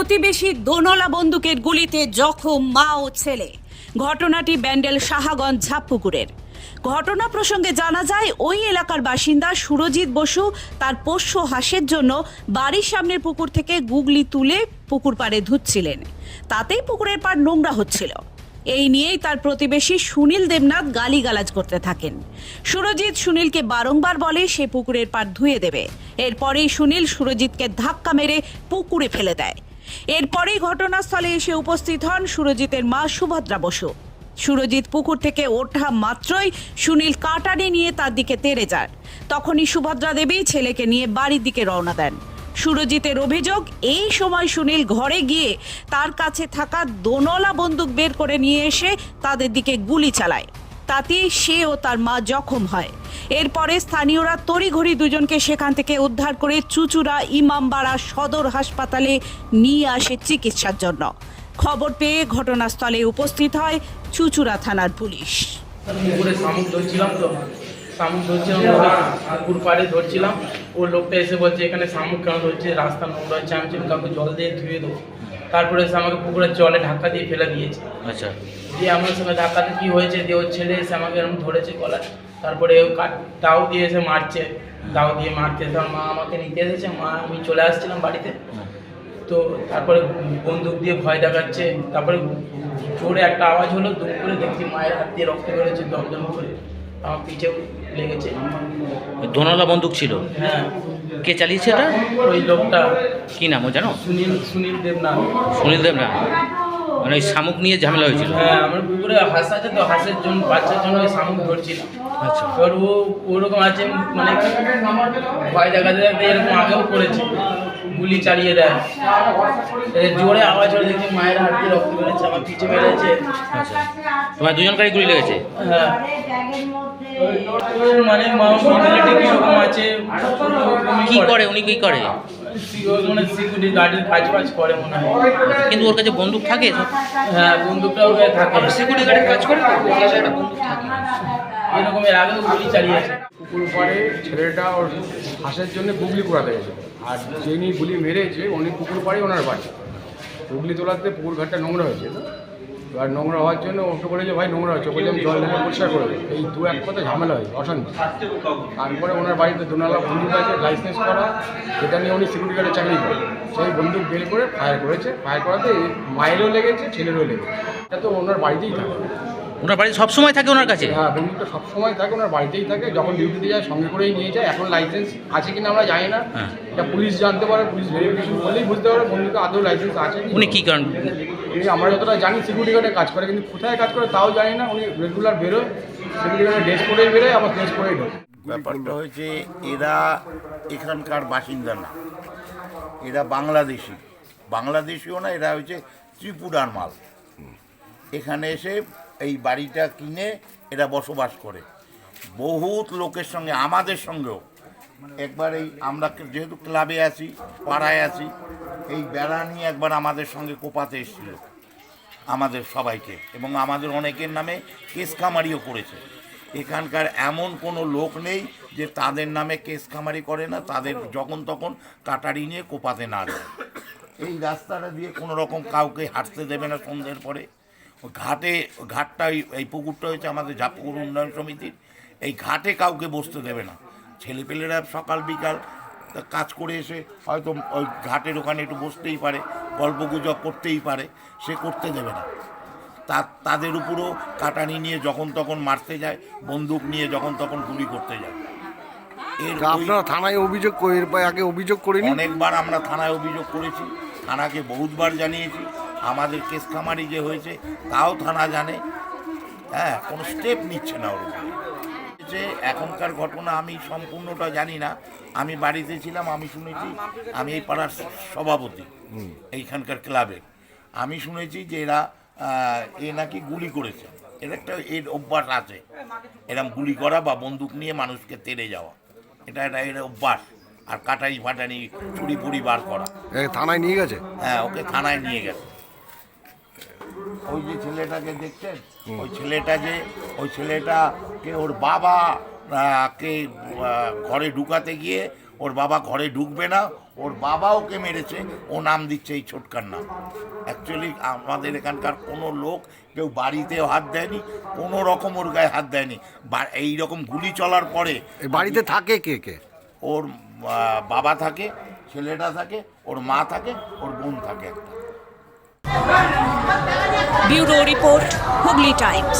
প্রতিবেশী দোনলা বন্দুকের গুলিতে জখম মা ও ছেলে। ঘটনাটি ব্যান্ডেল সাহাগঞ্জ ঝাপপুকুরের। ঘটনা প্রসঙ্গে জানা যায়, ওই এলাকার বাসিন্দা সুরজিৎ বসু তার পোষ্য হাঁসের জন্য বাড়ির সামনের পুকুর থেকে গুগলি তুলে পুকুর পাড়ে ধুচ্ছিলেন। তাতেই পুকুরের পাড় নোংরা হচ্ছিল। এই নিয়েই তার প্রতিবেশী সুনীল দেবনাথ গালিগালাজ করতে থাকেন। সুরজিৎ সুনীলকে বারংবার বলে সে পুকুরের পাড় ধুয়ে দেবে। এরপরেই সুনীল সুরজিৎকে ধাক্কা মেরে পুকুরে ফেলে দেয়। এরপরেই ঘটনাস্থলে এসে উপস্থিত হন সুরজিতের মা সুভদ্রা বসু। সুরজিৎ পুকুর থেকে ওঠা মাত্রই সুনীল কাটারি নিয়ে তার দিকে তেড়ে যায়। তখনই সুভদ্রা দেবী ছেলেকে নিয়ে বাড়ির দিকে রওনা দেন। সুরজিতের অভিযোগ, এই সময় সুনীল ঘরে গিয়ে তার কাছে থাকা দোনলা বন্দুক বের করে নিয়ে এসে তাদের দিকে গুলি চালায়। তাতে সে ও তার মা জখম হয়। এরপরে স্থানীয়রা তড়িঘড়ি দুজনকে সেখান থেকে উদ্ধার করে চুচুড়া ইমামবাড়া সদর হাসপাতালে নিয়ে আসে চিকিৎসার জন্য। খবর পেয়ে ঘটনাস্থলে উপস্থিত হয় চুচুড়া থানার পুলিশ। শামুক ধরছিলাম তো, শামুক ধরছিলাম ধরছিলাম। ও লোকটা এসে বলছে, এখানে শামুক কেন ধরছে? রাস্তা নোংরা হচ্ছে, আমি কাউকে জল দিয়ে ধুয়ে দেবো। তারপরে এসে আমাকে পুকুরের জলে ধাক্কা দিয়ে ফেলে দিয়েছে। আচ্ছা। দিয়ে আমার সঙ্গে ধাক্কাতে কী হয়েছে দিয়ে ওর ছেলে এসে আমাকে এরকম ধরেছে গলায়। তারপরে দাও দিয়ে এসে মারছে। দাও দিয়ে মারতে এসে মা আমাকে নিতে এসেছে। মা আমি চলে আসছিলাম বাড়িতে। তো তারপরে বন্দুক দিয়ে ভয় দেখাচ্ছে। তারপরে জোরে একটা আওয়াজ হলো দুম করে দেখছি মায়ের হাত দিয়ে রক্ত বেরোচ্ছে দমদম করে। আমার পিঠেও লেগেছে। ধনলা বন্দুক ছিল? হ্যাঁ। কে চালিয়েছে এটা ওই লোকটা। কি নাম ও জানো? সুনীল সুনীল দেবনাথ। সুনীল দেব না মানে ওই শামুক নিয়ে ঝামেলা হয়েছিল? হ্যাঁ আমার পুকুরে হাঁস আছে তো হাঁসের জন্য বাচ্চার জন্য ওই শামুক ধরছিল। আচ্ছা। এবার ও ওরকম আছে মানে ভয় দেখা যায় এরকম আগেও করেছে। গুলি চালিয়ে দেয়। জোরে আওয়াজ হলে দেখি মায়ের হাত দিয়ে রক্ত বেরোচ্ছে আমার পিঠে বেড়েছে আচ্ছা। তোমার দুজনকারই গুলি লেগেছে? হ্যাঁ। মানে মেন্টালিটি কীরকম আছে? কি করে? উনি কি করে? মানে সিকিউরিটি গার্ডের কাজ বাজ করে মনে হয়। কিন্তু ওর কাছে বন্দুক থাকে হ্যাঁ বন্দুকটা ওর থাকে। সিকিউরিটি গার্ডে কাজ করে? এরকম এর আগেও গুলি চালিয়েছে পুকুর পাড়ে ছেলেটা ওর হাঁসের জন্য গুগলি পোড়াতে গেছে। আর যিনি গুলি মেরেছে, উনি পুকুর পাড়ে ওনার বাড়ি। হুগলি তোলাতে পুকুর ঘাটটা নোংরা হয়েছে। আর নোংরা হওয়ার জন্য ওকে বলেছে, ভাই, নোংরা হচ্ছে। বলে আমি জল ঢেলে পরিষ্কার করে। এই দু এক কথা ঝামেলা হয় অশান্তি। তারপরে ওনার বাড়িতে দোনালা বন্দুক আছে, লাইসেন্স করা। যেটা নিয়ে উনি সিকিউরিটি গার্ডে চাকরি করে। সেই বন্দুক বের করে ফায়ার করেছে। ফায়ার করাতে মায়েরও লেগেছে, ছেলেরও লেগেছে। এটা তো ওনার বাড়িতেই থাকে। ওনার বাড়ি সব সময় থাকে ওনার কাছে? হ্যাঁ বন্দুকটা সবসময় থাকে ওনার বাড়িতেই থাকে যখন ডিউটিতে যায় সঙ্গে করেই নিয়ে যায় এখন লাইসেন্স আছে কিনা আমরা জানি না। হ্যাঁ। এটা পুলিশ জানতে পারে পুলিশ ভেরিফিকেশন করলেই বুঝতে পারে বন্দুকে আদৌ লাইসেন্স আছে কি উনি কী উনি আমরা যতটা জানি সিকিউরিটি গার্ডে কাজ করে কিন্তু কোথায় কাজ করে তাও জানি না উনি রেগুলার বেরোয় সিকিউরিটি গার্ডে ড্রেস পরেই বেরোয় আবার ড্রেস পরেই ঢোকে ব্যাপারটা হয়েছে এরা এখানকার বাসিন্দা না। এরা বাংলাদেশি। বাংলাদেশিও না এরা হচ্ছে ত্রিপুরার মাল। এখানে এসে এই বাড়িটা কিনে এরা বসবাস করে। বহুত লোকের সঙ্গে, আমাদের সঙ্গেও। একবার এই আমরা যেহেতু ক্লাবে আছি, পাড়ায় আছি, এই বেড়া নিয়ে একবার আমাদের সঙ্গে কোপাতে এসেছিল, আমাদের সবাইকে। এবং আমাদের অনেকের নামে কেস খামারিও করেছে। এখানকার এমন কোনো লোক নেই যে তাদের নামে কেস খামারি করে না, তাদের যখন তখন কাটারি নিয়ে কোপাতে না দেয়। এই রাস্তাটা দিয়ে কোনো রকম কাউকে হাঁটতে দেবে না সন্ধ্যের পরে। ঘাটে ঘাটটা ওই- এই পুকুরটা হয়েছে আমাদের ঝাপুকুর উন্নয়ন সমিতির। এই ঘাটে কাউকে বসতে দেবে না। ছেলেপেলেরা সকাল বিকাল কাজ করে এসে হয়তো ওই ঘাটের ওখানে একটু বসতেই পারে গল্প গুজব করতেই পারে সে করতে দেবে না। তা তাদের উপরও কাটানি নিয়ে যখন তখন মারতে যায় বন্দুক নিয়ে যখন তখন গুলি করতে যায়। এর আপনারা থানায় অভিযোগ এর আগে অভিযোগ করেনি অনেকবার আমরা থানায় অভিযোগ করেছি থানাকে বহুতবার জানিয়েছি। আমাদের কেস খামারি যে হয়েছে তাও থানা জানে। হ্যাঁ কোনো স্টেপ নিচ্ছে না ওর। যে এখনকার ঘটনা আমি সম্পূর্ণটা জানি না। আমি বাড়িতে ছিলাম আমি শুনেছি আমি এই পাড়ার সভাপতি এইখানকার ক্লাবে। আমি শুনেছি যে এরা এ নাকি গুলি করেছে। এর একটা এর অভ্যাস আছে। এরম গুলি করা বা বন্দুক নিয়ে মানুষকে তেড়ে যাওয়া। এটা এটা এর অভ্যাস। আর কাটারি ফাটানি চুরি পুরি বার করা। থানায় নিয়ে গেছে? হ্যাঁ ওকে থানায় নিয়ে গেছে। ওই যে ছেলেটাকে দেখছেন? ওই ছেলেটা যে ওই ছেলেটাকে ওর বাবা কে ঘরে ঢুকাতে গিয়ে ওর বাবা ঘরে ঢুকবে না ওর বাবা ওকে মেরেছে ও নাম দিচ্ছে এই ছোটকার নাম। অ্যাকচুয়ালি আমাদের এখানকার কোনো লোক কেউ বাড়িতেও হাত দেয়নি কোনো রকম ওর গায়ে হাত দেয়নি। এই রকম গুলি চলার পরে বাড়িতে থাকে কে কে? ওর বাবা থাকে ছেলেটা থাকে ওর মা থাকে ওর বোন থাকে একটা। Bureau report Hooghly Times